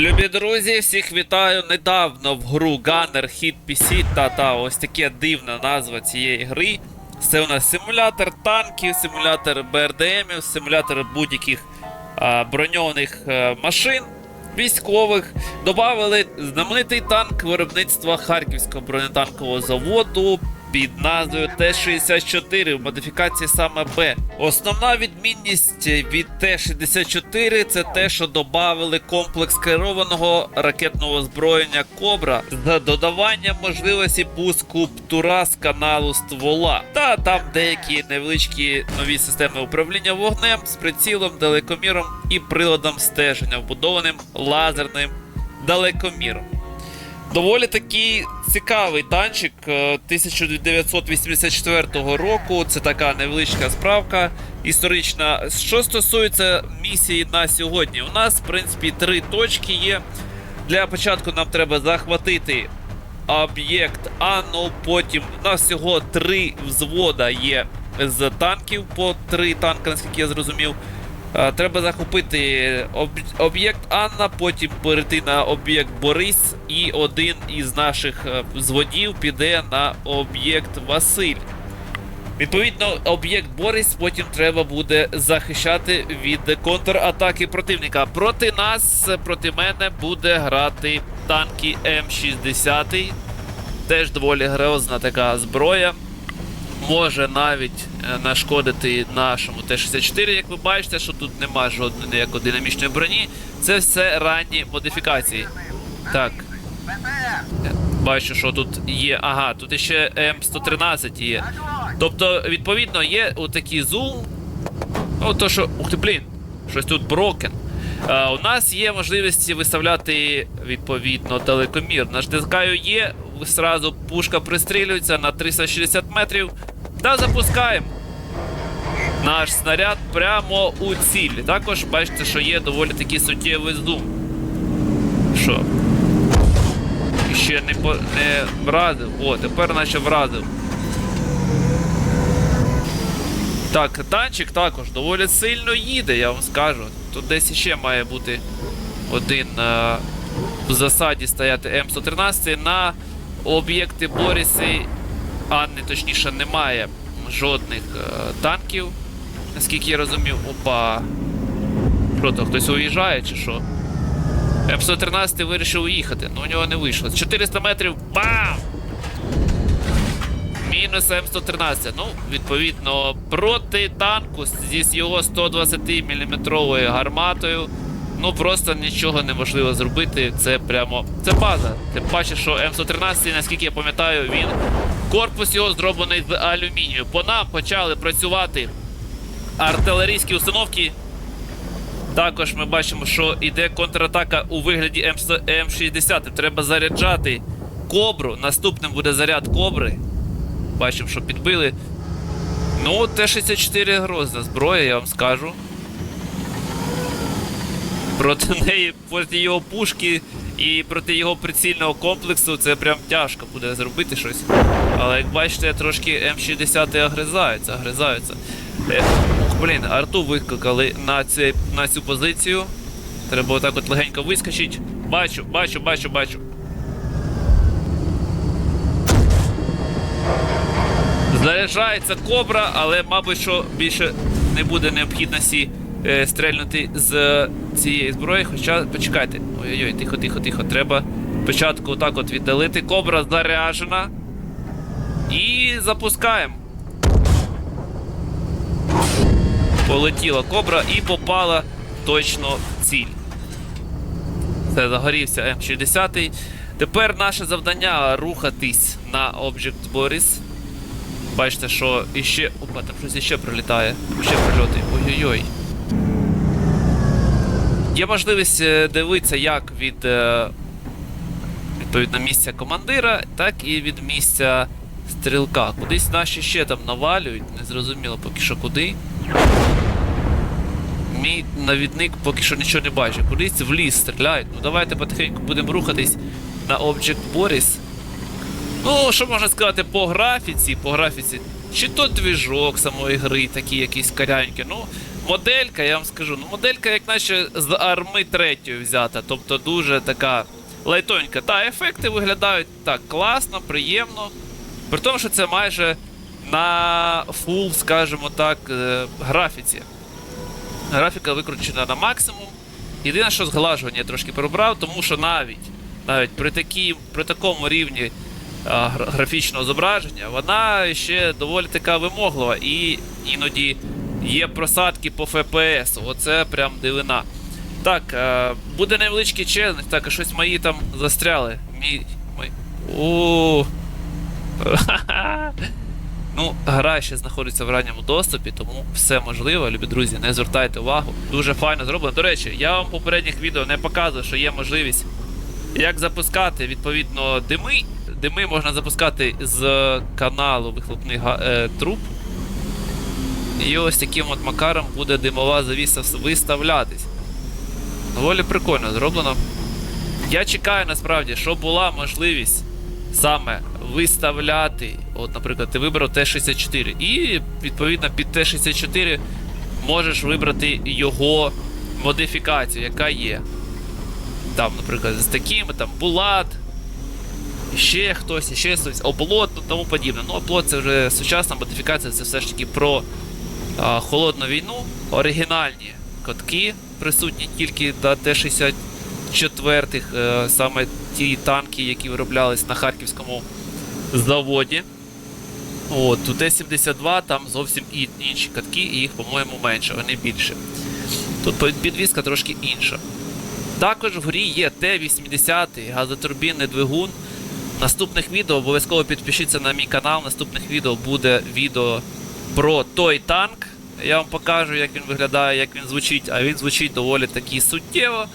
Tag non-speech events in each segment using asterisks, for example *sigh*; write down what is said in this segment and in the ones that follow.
Любі друзі, всіх вітаю недавно в гру Gunner Hit PC та та ось таке дивна назва цієї гри. Це у нас симулятор танків, симулятор БРДМів, симулятор будь-яких броньованих е, машин військових. Добавили знаменитий танк виробництва Харківського бронетанкового заводу під назвою Т-64 в модифікації саме Б. Основна відмінність від Т-64 це те, що додали комплекс керованого ракетного озброєння Кобра з додаванням можливості пуску птура з каналу ствола. Та там деякі невеличкі нові системи управління вогнем з прицілом, далекоміром і приладом стеження, вбудованим лазерним далекоміром. Доволі такий цікавий танчик е, 1984 року. Це така невеличка справка історична. Що стосується місії на сьогодні, у нас, в принципі, три точки є. Для початку нам треба захватити об'єкт Анну. Потім у нас всього три взвода є з танків по три танка, наскільки я зрозумів. Е, Треба захопити об'єкт Анна, потім перейти на об'єкт Борис, і один із наших е, взводів піде на об'єкт Василь. Відповідно, об'єкт Борис потім треба буде захищати від контратаки противника. Проти нас, е, проти мене, буде грати танки М60. Теж доволі грозна така зброя може навіть е, нашкодити нашому Т-64, як ви бачите, що тут нема жодної ніякої динамічної броні. Це все ранні модифікації. Так. Бачу, що тут є. Ага, тут ще М113 є. Тобто, відповідно, є отакий зум. Ну, то що. Ух ти, блін, щось тут брокен. Е, у нас є можливість виставляти відповідно далекомір. Натискаю є, зразу пушка пристрілюється на 360 метрів та запускаємо наш снаряд прямо у ціль. Також бачите, що є доволі такий суттєвий зум. Що? Ще не, по, не вразив. О, тепер наче вразив. Так, танчик також доволі сильно їде, я вам скажу. Тут десь ще має бути один е, в засаді стояти М113 на об'єкти Боріси. Анни, точніше, немає жодних е, танків. Наскільки я розумів, опа. Що то, хтось уїжджає чи що? М113 вирішив уїхати, ну у нього не вийшло. 400 метрів бам! Мінус М113. Ну, відповідно, проти танку зі його 120 мм гарматою. Ну просто нічого неможливо зробити. Це прямо. Це база. Тим паче, що М113, наскільки я пам'ятаю, він. Корпус його зроблений з алюмінію. По нам почали працювати артилерійські установки. Також ми бачимо, що йде контратака у вигляді М100 М60. Треба заряджати кобру. Наступним буде заряд кобри. Бачимо, що підбили. Ну, Т-64 грозна зброя, я вам скажу. Проти неї, проти його пушки і проти його прицільного комплексу це прям тяжко буде зробити щось. Але як бачите, трошки М60 огризаються, огризаються. Е, блін, арту викликали на, цей, на цю позицію. Треба отак от легенько вискочити. Бачу, бачу, бачу, бачу. Заряджається кобра, але, мабуть, що більше не буде необхідності е, стрельнути з цієї зброї. Хоча, почекайте. Ой-ой-ой, тихо, тихо, тихо. Треба спочатку отак от віддалити. Кобра заряджена. І запускаємо. Полетіла кобра і попала точно в ціль. Це загорівся М60. Тепер наше завдання рухатись на Object Boris. Бачите, що іще. Опа, там щось іще прилітає. Ще прильоти. Ой-ой-ой. Є можливість е, дивитися як від е, відповідно місця командира, так і від місця стрілка. Кудись наші ще там навалюють, незрозуміло поки що куди. Мій навідник поки що нічого не бачить. Кудись в ліс стріляють. Ну давайте потихеньку будемо рухатись на Object Boris. Ну, що можна сказати по графіці, по графіці. Чи то двіжок самої гри, такі якісь каряньки. Ну, моделька, я вам скажу, ну моделька, як наче з арми третьої взята. Тобто дуже така лайтонька. Та, ефекти виглядають так класно, приємно. При тому, що це майже на фул, скажімо так, е, графіці. Графіка викручена на максимум. Єдине, що зглажування я трошки перебрав, тому що навіть, навіть при, такій, при такому рівні а, графічного зображення, вона ще доволі така вимоглива і іноді є просадки по FPS. Оце прям дивина. Так, е, буде невеличкий челендж, так, а щось мої там застряли. Мій. Мої. О. *laughs* Ну, гра ще знаходиться в ранньому доступі, тому все можливо, любі друзі, не звертайте увагу. Дуже файно зроблено. До речі, я вам в попередніх відео не показував, що є можливість як запускати відповідно дими. Дими можна запускати з каналу вихлопних е, труб. І ось таким от макаром буде димова завіса виставлятись. Доволі прикольно зроблено. Я чекаю насправді, щоб була можливість саме виставляти. От, наприклад, ти вибрав Т-64, і відповідно під Т-64 можеш вибрати його модифікацію, яка є. Там, наприклад, з такими, там Булат, ще хтось, ще хтось, облот, ну тому подібне. Ну, облот це вже сучасна модифікація, це все ж таки про холодну війну. Оригінальні катки присутні тільки до Т-64, е, саме ті танки, які вироблялись на харківському заводі. От, у Т-72 там зовсім інші катки, і їх, по-моєму, менше, вони більше. Тут підвізка трошки інша. Також в грі є Т-80, газотурбінний двигун. Наступних відео обов'язково підпишіться на мій канал. Наступних відео буде відео про той танк. Я вам покажу, як він виглядає, як він звучить, а він звучить доволі таки суттєво,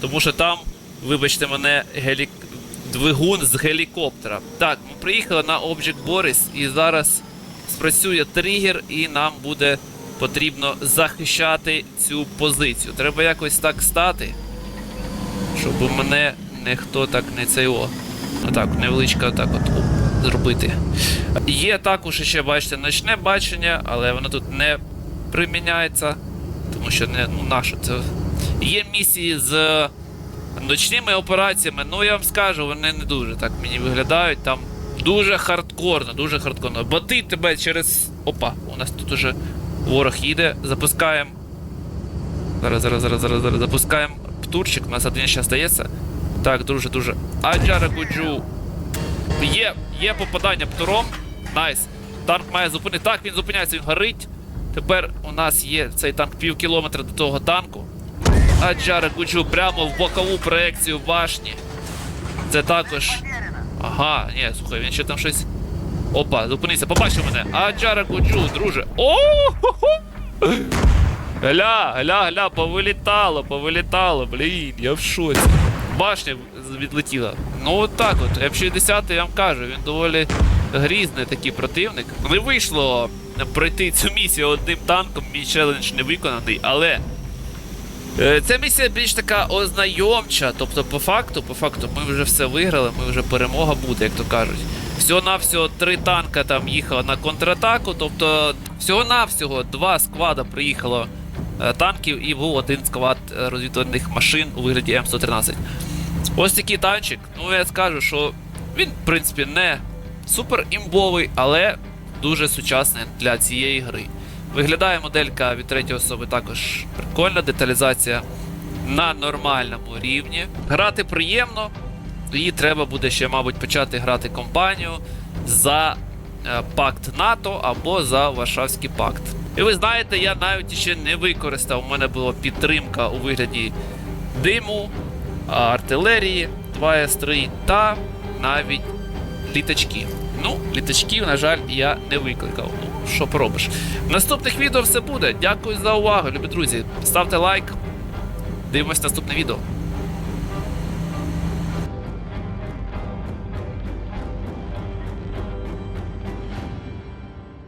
тому що там, вибачте мене, гелік... двигун з гелікоптера. Так, ми приїхали на Object Boris і зараз спрацює тригер, і нам буде потрібно захищати цю позицію. Треба якось так стати, щоб мене ніхто так не цей о. Отак, невеличка так от зробити. Є також ще, бачите, ночне бачення, але воно тут не приміняється, тому що не ну нащо це. Є місії з ночними операціями, ну я вам скажу, вони не дуже так мені виглядають. Там дуже хардкорно, дуже хардкорно. Боти тебе через. Опа, у нас тут уже ворог їде. Запускаємо. Зараз, зараз, зараз, зараз, зараз запускаємо птурчик, у нас один ще стається. Так, дуже, дуже. Аджара Гуджу. Є, є попадання птуром. Найс. Танк має зупинити. Так, він зупиняється, він горить. Тепер у нас є цей танк пів кілометра до того танку. Аджара Гуджу прямо в бокову проекцію башні. Це також. Ага, ні, слухай, він ще там щось. Опа, зупинися, побачив мене. Аджара Гуджу, друже. О! Гля, гля, гля, повилітало, повилітало, блін, я в шоці. Башня відлетіла. Ну от так от. М60, я вам кажу, він доволі грізний такий противник. Не вийшло пройти цю місію одним танком, мій челендж не виконаний, але. е, Ця місія більш така ознайомча, тобто по факту, по факту, ми вже все виграли, ми вже перемога буде, як то кажуть. Всього-навсього три танка там їхало на контратаку, тобто всього-навсього два сквада приїхало е, танків і був один склад е, розвідувальних машин у вигляді М113. Ось такий танчик. Ну я скажу, що він, в принципі, не супер імбовий, але дуже сучасний для цієї гри. Виглядає моделька від третьої особи також прикольна, деталізація на нормальному рівні. Грати приємно, і треба буде ще, мабуть, почати грати компанію за е, пакт НАТО або за Варшавський пакт. І ви знаєте, я навіть ще не використав. У мене була підтримка у вигляді диму, артилерії 2С3 та навіть літачки. Ну, літачків, на жаль, я не викликав. Ну, що поробиш. В наступних відео все буде. Дякую за увагу, любі друзі. Ставте лайк. Дивимось наступне відео.